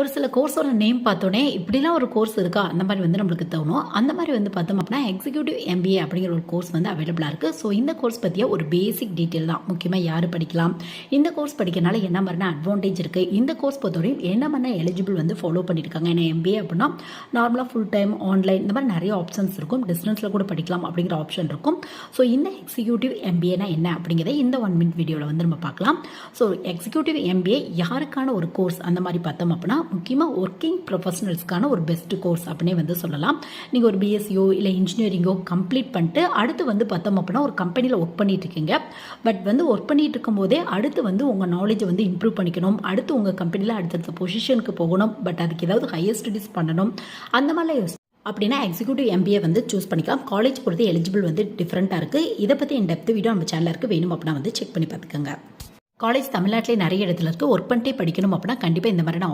ஒரு சில கோர்ஸோட நேம் பார்த்தோன்னே இப்படிலாம் ஒரு கோர்ஸ் இருக்கா? அந்த மாதிரி வந்து நம்மளுக்கு தோணும். அந்த மாதிரி வந்து பார்த்தோம் அப்படின்னா எக்ஸிக்யூட்டிவ் எம்பிஏ அப்படிங்கிற ஒரு கோர்ஸ் வந்து அவைலபிளாக இருக்குது ஸோ இந்த கோர்ஸ் பற்றிய ஒரு பேசிக் டீட்டெயில் தான். முக்கியமாக யார் படிக்கலாம்? இந்த கோர்ஸ் படிக்கிறனால என்ன மாதிரினா அட்வான்டேஜ் இருக்குது இந்த கோர்ஸ் பொறுத்தவரையும் என்ன மாதிரி எலிஜிபிள் வந்து ஃபாலோ பண்ணியிருக்காங்க ஏன்னா எம்பிஏ அப்படின்னா நார்மலாக ஃபுல் டைம் ஆன்லைன் இந்த மாதிரி நிறைய ஆப்ஷன்ஸ் இருக்கும். டிஸ்டன்ஸில் கூட படிக்கலாம் அப்படிங்கிற ஆப்ஷன் இருக்கும். ஸோ இந்த எக்ஸிக்யூட்டிவ் எம்பிஏனா என்ன அப்படிங்கிறத இந்த ஒன் மினிட் வீடியோவில் வந்து நம்ம பார்க்கலாம். ஸோ எக்ஸிக்யூட்டிவ் எம்பிஏ யாருக்கான ஒரு கோர்ஸ் அந்த மாதிரி பார்த்தோம் அப்படின்னா முக்கியமாக ஒர்க்கிங் ப்ரொஃபஷனல்ஸ்க்கான ஒரு பெஸ்ட் கோர்ஸ் அப்படின்னே வந்து சொல்லலாம். நீங்கள் ஒரு பிஎஸ்சியோ இல்லை இன்ஜினியரிங்கோ கம்ப்ளீட் பண்ணிட்டு அடுத்து வந்து பார்த்தோம் அப்படின்னா ஒரு கம்பெனியில் ஒர்க் பண்ணிட்டு இருக்கீங்க. பட் வந்து ஒர்க் பண்ணிட்டு இருக்கும்போதே அடுத்து வந்து உங்கள் நாலேஜை வந்து இம்ப்ரூவ் பண்ணிக்கணும். அடுத்து உங்கள் கம்பெனியில் அடுத்தடுத்த பொசிஷனுக்கு போகணும். பட் அதுக்கு ஏதாவது ஹையர் ஸ்டடீஸ் பண்ணணும். அந்த மாதிரிலாம் அப்படின்னா எக்ஸிக்யூட்டிவ் எம்பிஏ வந்து சூஸ் பண்ணிக்கலாம். காலேஜ் பொறுத்து எலிஜிபிள் வந்து டிஃப்ரெண்ட்டாக இருக்குது இதை பற்றி என் டெப்த் வீடியோ நம்ம சேனலில் இருக்குது வேணும் அப்படின்னா வந்து செக் பண்ணி பார்த்துக்கோங்க. காலேஜ் தமிழ்நாட்டிலே நிறைய இடத்துல இருக்குது ஒர்க் பண்ணிட்டே படிக்கணும் அப்படின்னா கண்டிப்பாக இந்த மாதிரியான